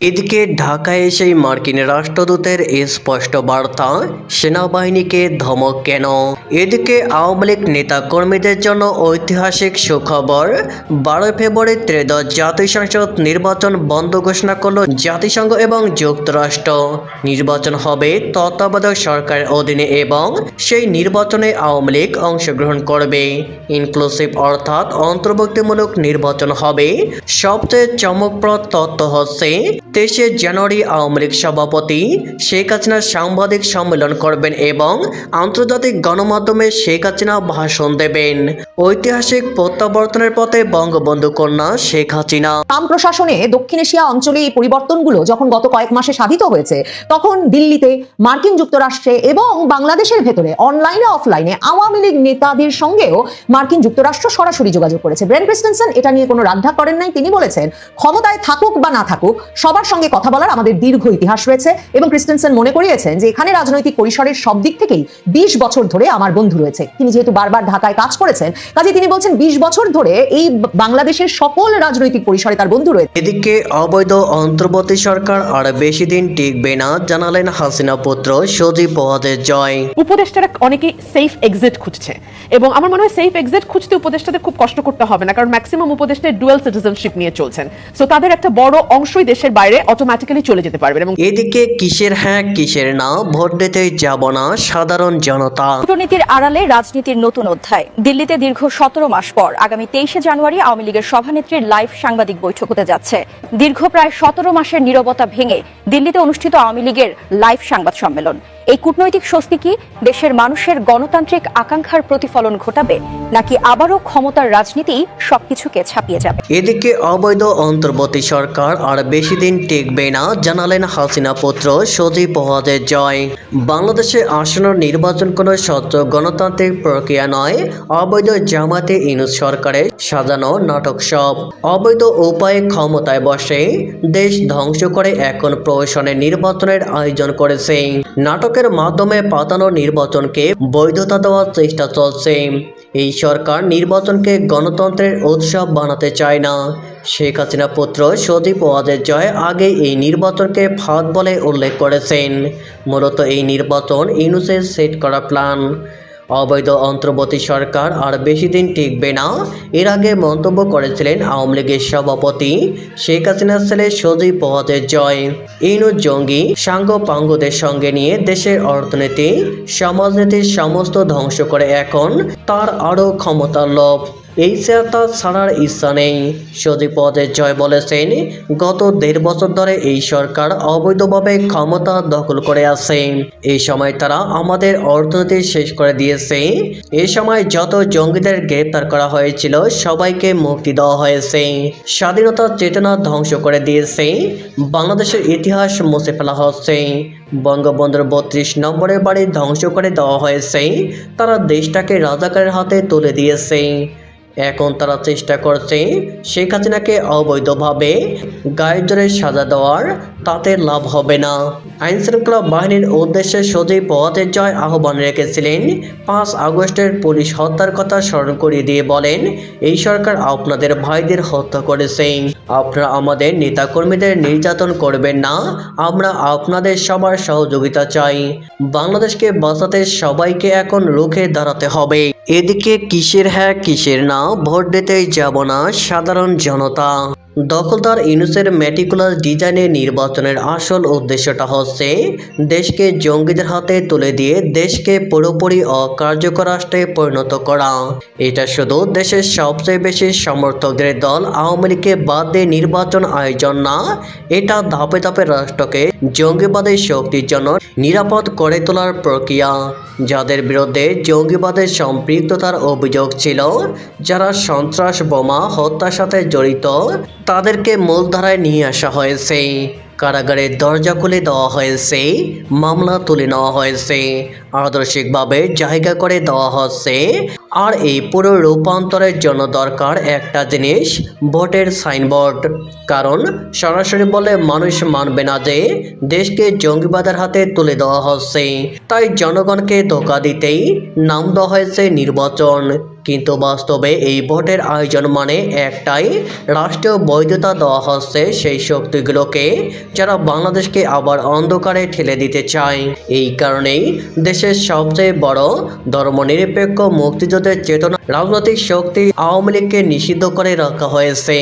এদিকে ঢাকায় এসে মার্কিন রাষ্ট্রদূতের স্পষ্ট বার্তা, সেনাবাহিনীকে ধমক কেন? এদিকে আওয়ামী লীগ নেতা কর্মীদের জন্য ঐতিহাসিক সুখবর, বারোই ফেব্রুয়ারি ত্রয়োদশ জাতীয় সংসদ নির্বাচন বন্ধ ঘোষণা করল জাতিসংঘ এবং যুক্তরাষ্ট্র। নির্বাচন হবে তত্ত্বাবধায়ক সরকারের অধীনে এবং সেই নির্বাচনে আওয়ামী লীগ অংশগ্রহণ করবে। ইনক্লুসিভ অর্থাৎ অন্তর্ভুক্তিমূলক নির্বাচন হবে। সবচেয়ে চমকপ্রদ তথ্য হচ্ছে তেইশে জানুয়ারি আওয়ামী লীগ সভাপতি শেখ হাসিনা সাংবাদিক সম্মেলন করবেন এবং আন্তর্জাতিক গণমাধ্যমে শেখ হাসিনা ভাষণ দেবেন। ঐতিহাসিক প্রত্যাবর্তনের পথে বঙ্গবন্ধু কন্যা শেখ হাসিনা। ট্রাম্প প্রশাসনে দক্ষিণ এশিয়া অঞ্চলে এই পরিবর্তনগুলো যখন গত কয়েক মাসে সাধিত হয়েছে, তখন দিল্লিতে, মার্কিন যুক্তরাষ্ট্রে এবং বাংলাদেশের ভেতরে অনলাইনে অফলাইনে আওয়ামী লীগ নেতাদের সঙ্গেও মার্কিন যুক্তরাষ্ট্র সরাসরি যোগাযোগ করেছে। ব্রেন ক্রিস্টেনসন এটা নিয়ে কোনো রাদ্ধা করেন নাই। তিনি বলেছেন, ক্ষমতায় থাকুক বা না থাকুক, সবার সঙ্গে কথা বলার আমাদের দীর্ঘ ইতিহাস রয়েছে এবং ক্রিস্টেনসন মনে করিয়েছেন যে এখানে রাজনৈতিক পরিসরের সব দিক থেকেই বিশ বছর ধরে আমার বন্ধু রয়েছে। তিনি যেহেতু বারবার ঢাকায় কাজ করেছেন কাজে তিনি বলছেন বিশ বছর ধরে এই বাংলাদেশের সকল রাজনৈতিক পরিসরে তার বন্ধু রয়েছে। এদিকে অবৈধ অন্তর্বর্তী সরকার আর বেশি দিন টিকবে না জানালেন হাসিনা পুত্র সজীব ওয়াজের জয়। উপদেষ্টারা অনেকেই সেফ এক্সিট খুঁজছে এবং আমার মনে হয় সেফ এক্সিট খুঁজতে উপদেষ্টাদের খুব কষ্ট করতে হবে না কারণ ম্যাক্সিমাম উপদেষ্টা ডুয়েল সিটিজেনশিপ নিয়ে চলছেন। সো তাদের একটা বড় অংশই দেশের বাইরে অটোমেটিক্যালি চলে যেতে পারবে এবং এদিকে কিসের হ্যাঁ কিসের না ভোট দিতে যাব না সাধারণ জনতা। কূটনীতির আড়ালে রাজনীতির নতুন অধ্যায়। দিল্লিতে দীর্ঘ সতেরো মাস পর আগামী তেইশে জানুয়ারি আওয়ামী লীগের সভানেত্রীর লাইভ সাংবাদিক বৈঠক হতে যাচ্ছে। দীর্ঘ প্রায় সতেরো মাসের নিরবতা ভেঙে দিল্লিতে অনুষ্ঠিত আওয়ামী লীগের লাইভ সংবাদ সম্মেলন। এই কূটনৈতিক স্বস্তি কি দেশের মানুষের গণতান্ত্রিক আকাঙ্ক্ষার প্রতিফলন ঘটাবে, নাকি আবারও ক্ষমতার রাজনীতি সবকিছুকে ছাপিয়ে যাবে? এদিকে অবৈধ অন্তর্বর্তী সরকার আর বেশি দিন টিকবে না, জানালেন হাসিনা পুত্র সজীব ওয়াজের জয়। বাংলাদেশে আসন্ন নির্বাচন কোনো স্বচ্ছ গণতান্ত্রিক প্রক্রিয়া নয়, অবৈধ জামাতে ইনুস সরকারের সাজানো নাটক সব। অবৈধ উপায়ে ক্ষমতায় বসে, দেশ ধ্বংস করে এখন প্রহসনে নির্বাচনের আয়োজন করেছে। নাটকের মাধ্যমে পাতানো নির্বাচনকে বৈধতা দেওয়ার চেষ্টা চলছে। এই সরকার নির্বাচনকে গণতন্ত্রের উৎসব বানাতে চায় না। শেখ হাসিনা পুত্র সদীপ ওয়াজের জয় আগে এই নির্বাচনকে ফাঁদ বলে উল্লেখ করেছেন। মূলত এই নির্বাচন ইউনুসের সেট করা প্ল্যান অবৈধ অন্তর্বর্তী সরকার আর বেশি দিন টিকবে না। এর আগে মন্তব্য করেছিলেন আওয়ামী লীগের সভাপতি শেখ হাসিনার ছেলে সজীব পহাদের জয়। ইনু জঙ্গি সাঙ্গ পাঙ্গদের সঙ্গে নিয়ে দেশের অর্থনীতি সমাজনীতির সমস্ত ধ্বংস করে এখন তার আরও ক্ষমতার লোভ। এই তার ছাড়ার ইচ্ছা নেই। সজীব পদের জয় বলেছেন, গত দেড় বছর ধরে এই সরকার অবৈধভাবে ক্ষমতা দখল করে আছে। এই সময় তারা আমাদের অর্থনীতি শেষ করে দিয়েছে। এ সময় যত জঙ্গিদের গ্রেপ্তার করা হয়েছিল, সবাইকে মুক্তি দেওয়া হয়েছে। স্বাধীনতার চেতনা ধ্বংস করে দিয়েছে। বাংলাদেশের ইতিহাস মুছে ফেলা হচ্ছে। বঙ্গবন্ধুর বত্রিশ নম্বরের বাড়ি ধ্বংস করে দেওয়া হয়েছে। তারা দেশটাকে রাজাকারের হাতে তুলে দিয়েছে। এখন তারা চেষ্টা করছে শেখ হাসিনাকে অবৈধভাবে গায়ের সাজা দেওয়ার, তাতে লাভ হবে না। আইন শৃঙ্খলা বাহিনীর উদ্দেশ্যে সজীব ওয়াজের জয় আহ্বান রেখেছিলেন। পাঁচ আগস্টের পুলিশ হত্যার কথা স্মরণ করিয়ে দিয়ে বলেন, এই সরকার আপনাদের ভাইদের হত্যা করেছে। আপনারা আমাদের নেতাকর্মীদের নির্যাতন করবেন না। আমরা আপনাদের সবার সহযোগিতা চাই। বাংলাদেশকে বাঁচাতে সবাইকে এখন রুখে দাঁড়াতে হবে। এদিকে কিসের হ্যাঁ কিসের না ভোট দিতেই যাব না সাধারণ জনতা। দখলদার ইউনুসের মেটিকুলাস ডিজাইনের নির্বাচনের আসল উদ্দেশ্যটা হচ্ছে দেশকে জঙ্গিদের হাতে তুলে দিয়ে দেশকে পুরোপুরি অকার্যকর রাষ্ট্রে পরিণত করা। এটা শুধু দেশের সবচেয়ে বেশি সমর্থকদের দল আওয়ামী লীগকে বাদ দিয়ে নির্বাচন আয়োজন না, এটা ধাপে ধাপে রাষ্ট্রকে জঙ্গিবাদের শক্তির জন্য নিরাপদ করে তোলার প্রক্রিয়া। যাদের বিরুদ্ধে জঙ্গিবাদের সম্পৃক্ততার অভিযোগ ছিল, যারা সন্ত্রাস বোমা হত্যার সাথে জড়িত তাদেরকে মূলধারায় নিয়ে আসা হয়েছে। কারাগারের দরজা খুলে দেওয়া হয়েছে, মামলা তুলে নেওয়া হয়েছে, আদর্শিকভাবে জায়গা করে দেওয়া হচ্ছে, আর এই পুরো রূপান্তরের জন্য দরকার একটা জিনিস, ভোটের সাইনবোর্ড। কারণ সরাসরি বলে মানুষ মানবে না যে, দেশকে জঙ্গিবাদের হাতে তুলে দেওয়া হচ্ছে। তাই জনগণকে ধোকা দিতেই নাম দেওয়া হয়েছে নির্বাচন। কিন্তু বাস্তবে এই ভোটের আয়োজন মানে একটাই রাষ্ট্রীয় বৈধতা দেওয়া হচ্ছে সেই শক্তিগুলোকে যারা বাংলাদেশকে আবার অন্ধকারে ঠেলে দিতে চায়। এই কারণেই দেশের সবচেয়ে বড় ধর্মনিরপেক্ষ মুক্তিযুদ্ধের চেতনা রাজনৈতিক শক্তি আওয়ামী লীগকে নিষিদ্ধ করে রাখা হয়েছে।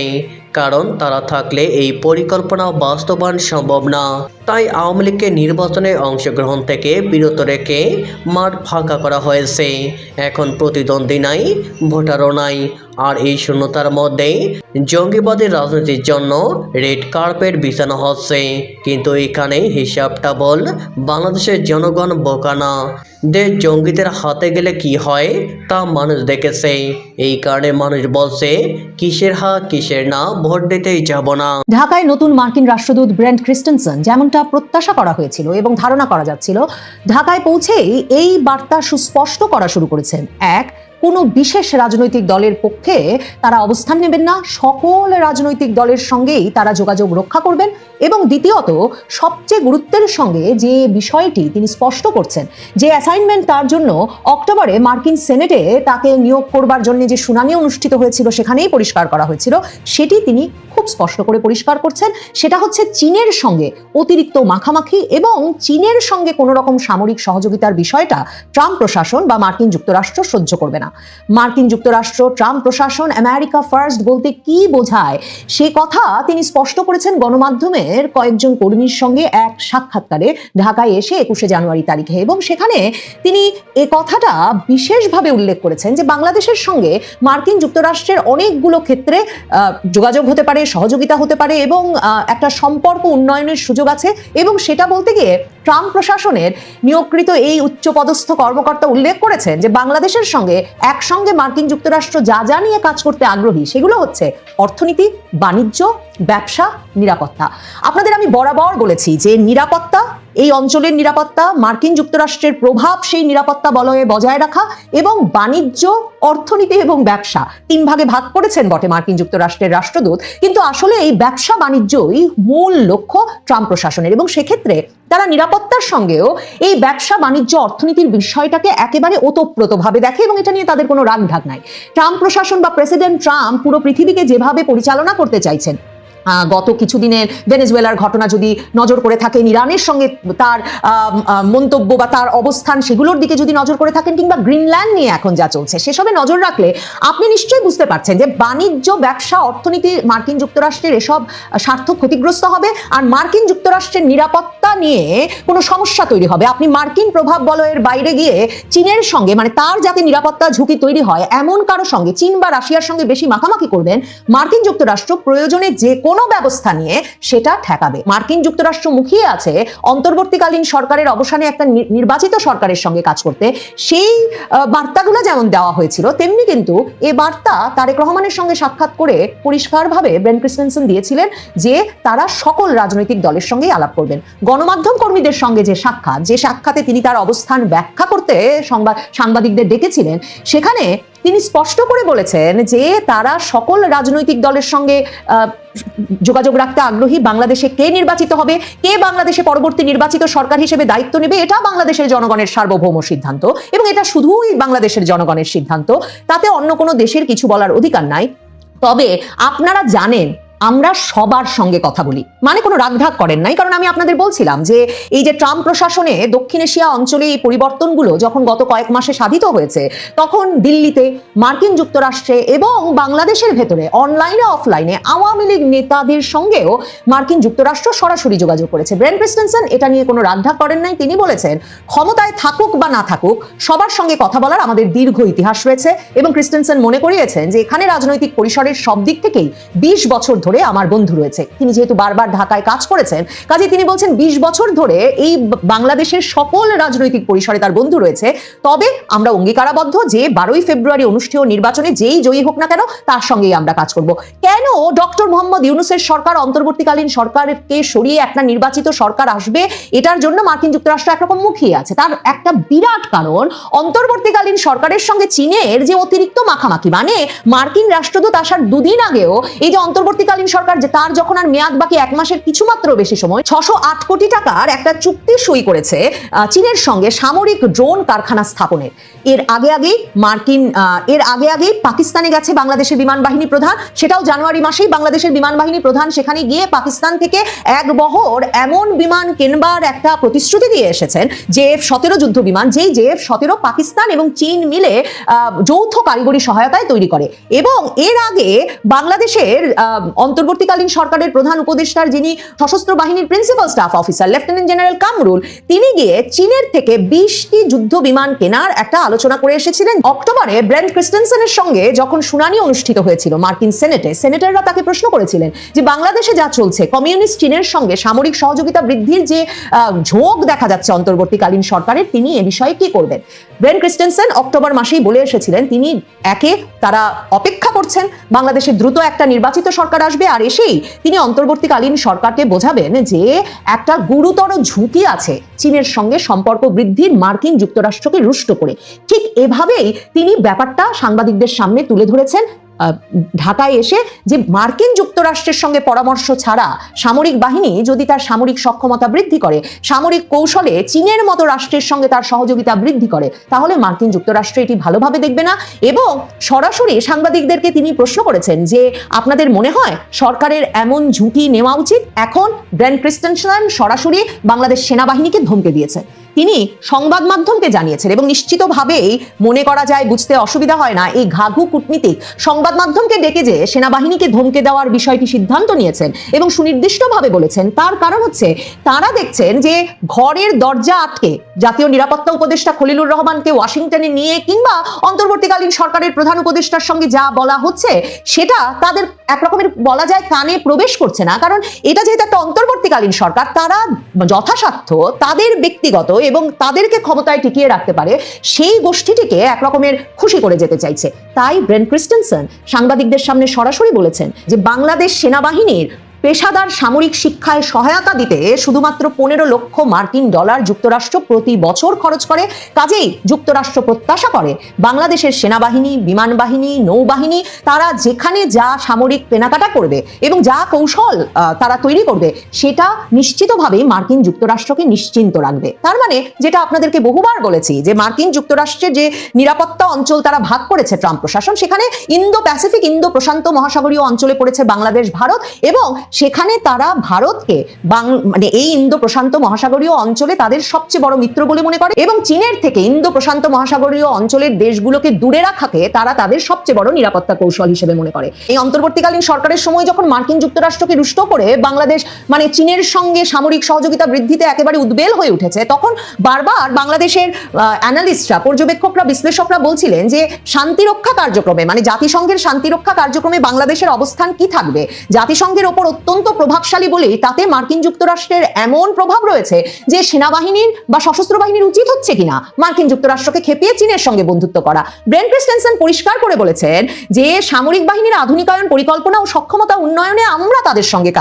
কারণ তারা থাকলে এই পরিকল্পনা বাস্তবায়ন সম্ভব না। তাই আওয়ামী লীগকে নির্বাচনে অংশগ্রহণ থেকে বিরত রেখে মাঠ ফাঁকা করা হয়েছে। এখন প্রতিদ্বন্দ্বী নাই, ভোটারও নাই। আর এই শূন্যতার মধ্যেই জঙ্গিবাদী রাজনীতির জন্য রেড কার্পেট বিছানো হচ্ছে। কিন্তু এখানে হিসাবটা বল বাংলাদেশের জনগণ বোকা না। দেশ জঙ্গিদের হাতে গেলে কি হয় তা মানুষ দেখেছে। এই কারণে মানুষ বলছে, কিসের হা, কিসের না, ভোট দিতেই যাব না। ঢাকায় নতুন মার্কিন রাষ্ট্রদূত ব্রেন্ট ক্রিস্টেনসন যেমনটা প্রত্যাশা করা হয়েছিল এবং ধারণা করা যাচ্ছিল, ঢাকায় পৌঁছেই এই বার্তা সুস্পষ্ট করা শুরু করেছেন। এক কোনো বিশেষ রাজনৈতিক দলের পক্ষে তারা অবস্থান নেবেন না। সকল রাজনৈতিক দলের সঙ্গেই তারা যোগাযোগ রক্ষা করবেন এবং দ্বিতীয়ত, সবচেয়ে গুরুত্বের সঙ্গে যে বিষয়টি তিনি স্পষ্ট করছেন, যে অ্যাসাইনমেন্ট তার জন্য অক্টোবরে মার্কিন সেনেটে তাকে নিয়োগ করবার জন্য যে শুনানি অনুষ্ঠিত হয়েছিল সেখানেই পরিষ্কার করা হয়েছিল, সেটি তিনি খুব স্পষ্ট করে পরিষ্কার করছেন, সেটা হচ্ছে চীনের সঙ্গে অতিরিক্ত মাখামাখি এবং চীনের সঙ্গে কোনো রকম সামরিক সহযোগিতার বিষয়টা ট্রাম্প প্রশাসন বা মার্কিন যুক্তরাষ্ট্র সহ্য করবে না। মার্কিন যুক্তরাষ্ট্র, ট্রাম্প প্রশাসন, আমেরিকা ফার্স্ট বলতে কি বোঝায় সে কথা তিনি স্পষ্ট করেছেন গণমাধ্যমের কয়েকজন কর্মীর সঙ্গে এক সাক্ষাৎকারে ঢাকায় এসে একুশে জানুয়ারি তারিখে এবং সেখানে তিনি এ কথাটা বিশেষভাবে উল্লেখ করেছেন যে বাংলাদেশের সঙ্গে মার্কিন যুক্তরাষ্ট্রের অনেকগুলো ক্ষেত্রে যোগাযোগ হতে পারে সহযোগিতা হতে পারে এবং একটা সম্পর্ক উন্নয়নের সুযোগ আছে এবং সেটা বলতে গিয়ে ট্রাম্প প্রশাসনের নিয়োগকৃত এই উচ্চপদস্থ কর্মকর্তা উল্লেখ করেছেন যে বাংলাদেশের সঙ্গে একসঙ্গে মার্কিন যুক্তরাষ্ট্র যা যা নিয়ে কাজ করতে আগ্রহী সেগুলো হচ্ছে অর্থনীতি, বাণিজ্য, ব্যবসা, নিরাপত্তা। আপনাদের আমি বরাবর বলেছি যে নিরাপত্তা এই অঞ্চলের নিরাপত্তা, মার্কিন যুক্তরাষ্ট্রের প্রভাব সেই নিরাপত্তা বলয়ে বজায় রাখা এবং বাণিজ্য, অর্থনীতি এবং ব্যবসা তিন ভাগে ভাগ করেছেন বটে মার্কিন যুক্তরাষ্ট্রের রাষ্ট্রদূত। কিন্তু আসলে এই ব্যবসা বাণিজ্যই মূল লক্ষ্য ট্রাম্প প্রশাসনের এবং সেক্ষেত্রে তারা নিরাপত্তার সঙ্গেও এই ব্যবসা, বাণিজ্য, অর্থনীতির বিষয়টাকে একেবারে ওতপ্রোতভাবে দেখে এবং এটা নিয়ে তাদের কোনো রাগ ঢাক নাই। ট্রাম্প প্রশাসন বা প্রেসিডেন্ট ট্রাম্প পুরো পৃথিবীকে যেভাবে পরিচালনা করতে চাইছেন গত কিছুদিনের ভেনেজুয়েলার ঘটনা যদি নজর করে থাকেন, ইরানের সঙ্গে তার মন্তব্য বা তার অবস্থান সেগুলোর দিকে যদি নজর করে থাকেন কিংবা গ্রিনল্যান্ড নিয়ে এখন যা চলছে, সেসবে নজর রাখলে আপনি নিশ্চয়ই বুঝতে পারছেন যে বাণিজ্য, ব্যবসা, অর্থনীতি, মার্কিন যুক্তরাষ্ট্রের এসব স্বার্থ ক্ষতিগ্রস্ত হবে আর মার্কিন যুক্তরাষ্ট্রের নিরাপত্তা নিয়ে কোনো সমস্যা তৈরি হবে। আপনি মার্কিন প্রভাব বলয়ের বাইরে গিয়ে চীনের সঙ্গে মানে তার যাতে নিরাপত্তা ঝুঁকি তৈরি হয়, এমন কারও সঙ্গে, চীন বা রাশিয়ার সঙ্গে বেশি মাখামাখি করবেন, মার্কিন যুক্তরাষ্ট্র প্রয়োজনে যে কোনো ব্যবস্থা নিয়ে সেটা ঠেকাবে। মার্কিন যুক্তরাষ্ট্র মুখিয়ে আছে, অন্তর্বর্তীকালীন সরকারের অবসানে একটা নির্বাচিত সরকারের সঙ্গে কাজ করতে। সেই বার্তাগুলো যেমন দেওয়া হয়েছিল, তেমনি কিন্তু এ বার্তা তারেক রহমানের সঙ্গে সাক্ষাৎ করে পরিষ্কারভাবে ব্রেন ক্রিস্টেনসন দিয়েছিলেন যে তারা সকল রাজনৈতিক দলের সঙ্গেই আলাপ করবেন। গণমাধ্যম কর্মীদের সঙ্গে যে সাক্ষাৎ, যে সাক্ষাতে তিনি তার অবস্থান ব্যাখ্যা করতে সংবাদ সাংবাদিকদের ডেকেছিলেন, সেখানে তিনি স্পষ্ট করে বলেছেন যে তারা সকল রাজনৈতিক দলের সঙ্গে যোগাযোগ রাখতে আগ্রহী। বাংলাদেশে কে নির্বাচিত হবে? কে বাংলাদেশে পরবর্তী নির্বাচিত সরকার হিসেবে দায়িত্ব নেবে? এটা বাংলাদেশের জনগণের সার্বভৌম সিদ্ধান্ত এবং এটা শুধুই বাংলাদেশের জনগণের সিদ্ধান্ত। তাতে অন্য কোনো দেশের কিছু বলার অধিকার নাই। তবে আপনারা জানেন আমরা সবার সঙ্গে কথা বলি। মানে কোনো রাগঢাক করেন নাই, কারণ আমি আপনাদের বলছিলাম যে এই যে ট্রাম্প প্রশাসনে দক্ষিণ এশিয়া অঞ্চলে এই পরিবর্তনগুলো যখন গত কয়েক মাসে সাধিত হয়েছে, তখন দিল্লিতে, মার্কিন যুক্তরাষ্ট্রে এবং বাংলাদেশের ভেতরে, অনলাইনে, অফলাইনে আওয়ামী লীগ নেতাদের সঙ্গেও মার্কিন যুক্তরাষ্ট্র সরাসরি যোগাযোগ করেছে। ব্রেন ক্রিস্টেনসন এটা নিয়ে কোনো রাগঢাক করেন নাই, তিনি বলেছেন, ক্ষমতায় থাকুক বা না থাকুক, সবার সঙ্গে কথা বলার আমাদের দীর্ঘ ইতিহাস রয়েছে এবং ক্রিস্টেনসন মনে করিয়েছেন যে এখানে রাজনৈতিক পরিসরের সব দিক থেকেই বিশ বছর ধরে আমার বন্ধু রয়েছে। তিনি যেহেতু বারবার ঢাকায় কাজ করেছেন কাজে তিনি বলছেন, বিশ বছর ধরে এই বাংলাদেশের সকল রাজনৈতিক পরিসরে তার বন্ধু রয়েছে। তবে আমরা অঙ্গীকারাবদ্ধ যে বারোই ফেব্রুয়ারি অনুষ্ঠেয় নির্বাচনে যেই জয়ী হোক না কেন, তার সঙ্গেই আমরা কাজ করব। কেন ডক্টর মোহাম্মদ ইউনুসের সরকার অন্তর্বর্তীকালীন সরকারকে সরিয়ে একটা নির্বাচিত সরকার আসবে, এটার জন্য মার্কিন যুক্তরাষ্ট্র একরকম মুখিয়ে আছে। তার একটা বিরাট কারণ, অন্তর্বর্তীকালীন সরকারের সঙ্গে চীনের যে অতিরিক্ত মাখামাখি মানে মার্কিন রাষ্ট্রদূত আসার দুদিন আগেও এই যে অন্তর্বর্তীকালীন অন্তর্বর্তীকালীন সরকার যে তার যখন আর মেয়াদ বাকি এক মাসের কিছু মাত্র বেশি সময়, ছশো আট কোটি টাকার একটা চুক্তি সই করেছে চীনের সঙ্গে সামরিক ড্রোন কারখানা স্থাপনের। এর আগে আগেই মার্কিন এর আগে আগেই পাকিস্তানে গেছে বাংলাদেশের বিমান বাহিনী প্রধান। সেটাও জানুয়ারি মাসেই বাংলাদেশের বিমান বাহিনী প্রধান। সেখানে গিয়ে পাকিস্তান থেকে এক বহর এমন বিমান কেনবার একটা প্রতিশ্রুতি দিয়ে এসেছেন যে এফ সতেরো যুদ্ধ বিমান, যেই যে এফ সতেরো পাকিস্তান এবং চীন মিলে যৌথ কারিগরি সহায়তায় তৈরি করে। এবং এর আগে বাংলাদেশের অন্তর্বর্তীকালীন সরকারের প্রধান উপদেষ্টার যিনি সশস্ত্র বাহিনীর principal staff officer lieutenant general Kamrul তিনি গিয়ে চীনের থেকে বিশটি যুদ্ধ বিমান কেনার একটা আলোচনা করে এসেছিলেন। অক্টোবরে ব্র্যান্ড ক্রিস্টেনসেনের সঙ্গে যখন শুনানি অনুষ্ঠিত হয়েছিল মার্কিন সেনেটে, সেনেটাররা তাকে প্রশ্ন করেছিলেন যে বাংলাদেশে যা চলছে, কমিউনিস্ট চীনের সঙ্গে সামরিক সহযোগিতা বৃদ্ধির যে ঝোঁক দেখা যাচ্ছে অন্তর্বর্তীকালীন সরকারের, তিনি এ বিষয়ে কি করবেন? ব্রেন ক্রিস্টেনসেন অক্টোবর মাসেই বলে এসেছিলেন, তিনি একে তারা অপেক্ষা করছেন। বাংলাদেশে দ্রুত একটা নির্বাচিত সরকার আসবে আর এসেই তিনি অন্তর্বর্তীকালীন সরকারকে বোঝাবেন যে একটা গুরুতর ঝুঁকি আছে চীনের সঙ্গে সম্পর্ক বৃদ্ধির মার্কিন যুক্তরাষ্ট্রকে রুষ্ট করে। ঠিক এভাবেই তিনি ব্যাপারটা সাংবাদিকদের সামনে তুলে ধরেছেন ঢাকায় এসে যে মার্কিন যুক্তরাষ্ট্রের সঙ্গে পরামর্শ ছাড়া সামরিক বাহিনী যদি তার সামরিক সক্ষমতা বৃদ্ধি করে, সামরিক কৌশলে চীনের মতো রাষ্ট্রের সঙ্গে তার সহযোগিতা বৃদ্ধি করে, তাহলে মার্কিন যুক্তরাষ্ট্র এটি ভালোভাবে দেখবে না। এবং সরাসরি সাংবাদিকদেরকে তিনি প্রশ্ন করেছেন যে, আপনাদের মনে হয় সরকারের এমন ঝুঁকি নেওয়া উচিত? এখন ব্র্যান্ড ক্রিস্টেনসন সরাসরি বাংলাদেশ সেনাবাহিনীকে ধমকে দিয়েছেন তিনি সংবাদ মাধ্যমকে জানিয়েছেন এবং নিশ্চিতভাবেই মনে করা যায় বুঝতে অসুবিধা হয় না এই ঘাঘু কূটনীতিক সংবাদ মাধ্যমকে ডেকে যে সেনাবাহিনীকে ধমকে দেওয়ার বিষয়টি সিদ্ধান্ত নিয়েছেন এবং সুনির্দিষ্টভাবে বলেছেন, তার কারণ হচ্ছে তারা দেখছেন যে ঘরের দরজা আটকে জাতীয় নিরাপত্তা উপদেষ্টা খলিলুর রহমানকে ওয়াশিংটনে নিয়ে কিংবা অন্তর্বর্তীকালীন সরকারের প্রধান উপদেষ্টার সঙ্গে যা বলা হচ্ছে সেটা তাদের একরকমের বলা যায় কানে প্রবেশ করছে না। কারণ এটা যেহেতু একটা অন্তর্বর্তীকালীন সরকার, তারা যথাসাধ্য তাদের ব্যক্তিগত এবং তাদেরকে ক্ষমতায় টিকিয়ে রাখতে পারে, সেই গোষ্ঠীটিকে একরকমের খুশি করে যেতে চাইছে। তাই ব্রেন ক্রিস্টেনসন সাংবাদিকদের সামনে সরাসরি বলেছেন যে বাংলাদেশ সেনাবাহিনীর পেশাদার সামরিক শিক্ষায় সহায়তা দিতে শুধুমাত্র পনেরো লক্ষ মার্কিন ডলার যুক্তরাষ্ট্র প্রতি বছর খরচ করে, কাজেই যুক্তরাষ্ট্র প্রত্যাশা করে বাংলাদেশের সেনাবাহিনী বিমান বাহিনী নৌবাহিনী, তারা যেখানে যা সামরিক কেনাকাটা করবে এবং যা কৌশল তারা তৈরি করবে, সেটা নিশ্চিতভাবেই মার্কিন যুক্তরাষ্ট্রকে নিশ্চিন্ত রাখবে। তার মানে যেটা আপনাদেরকে বহুবার বলেছি যে মার্কিন যুক্তরাষ্ট্রের যে নিরাপত্তা অঞ্চল তারা ভাগ করেছে ট্রাম্প প্রশাসন, সেখানে ইন্দো প্যাসিফিক ইন্দো প্রশান্ত মহাসাগরীয় অঞ্চলে পড়েছে বাংলাদেশ, ভারত এবং সেখানে তারা ভারতকে মানে এই ইন্দো প্রশান্ত মহাসাগরীয় অঞ্চলে তাদের সবচেয়ে বড় মিত্র বলে মনে করে এবং চীনের থেকে ইন্দো প্রশান্ত মহাসাগরীয় অঞ্চলের দেশগুলোকে দূরে রাখাকে তারা তাদের সবচেয়ে বড় নিরাপত্তা কৌশল হিসেবে মনে করে। এই অন্তর্বর্তীকালীন সরকারের সময় যখন মার্কিন যুক্তরাষ্ট্রকে রুষ্ট করে বাংলাদেশ মানে চীনের সঙ্গে সামরিক সহযোগিতা বৃদ্ধিতে একেবারে উদ্বেল হয়ে উঠেছে, তখন বারবার বাংলাদেশের অ্যানালিস্টরা, পর্যবেক্ষকরা, বিশ্লেষকরা বলছিলেন যে শান্তিরক্ষা কার্যক্রমে মানে জাতিসংঘের শান্তিরক্ষা কার্যক্রমে বাংলাদেশের অবস্থান কি থাকবে? জাতিসংঘের ওপর অত্যন্ত প্রভাবশালী বলেই তাতে মার্কিন যুক্তরাষ্ট্রের এমন প্রভাব রয়েছে যে সেনাবাহিনীর বা সশস্ত্র বাহিনীর উচিত হচ্ছে কিনা মার্কিন যুক্তরাষ্ট্রকে খেপিয়ে চীনের সঙ্গে বন্ধুত্ব করা। ব্রেন ক্রিস্টেনসন পরিষ্কার করে বলেছেন যে সামরিক বাহিনীর আধুনিকায়ন পরিকল্পনা ও সক্ষমতা উন্নয়নে আমরা তাদের সঙ্গে